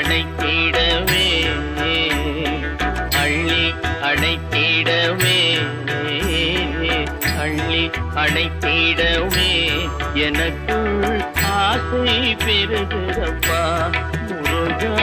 அணைத்திடவே. அள்ளி அணைத்திடவே. அள்ளி அணைத்திடவே. எனக்குள் ஆசை பெறுகிறப்பா முருகா.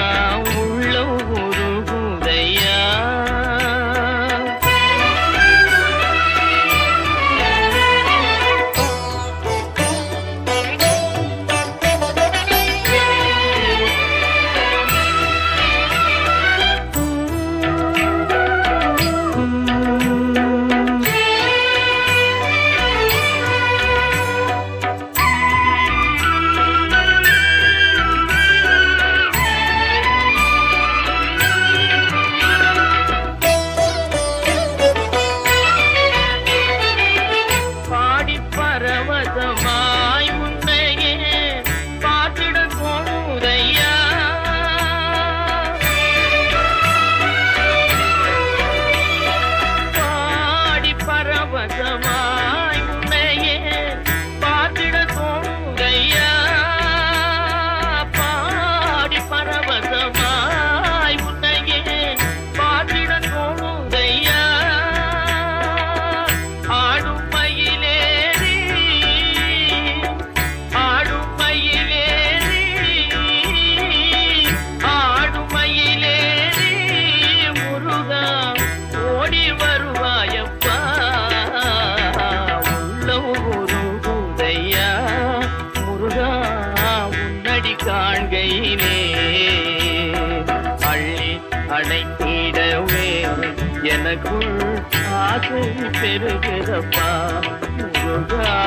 what the fuck? காண்கையிலே அள்ளி அடைத்திடவே எனக்குள் ஆசை பெறுகிறப்பா. முருகா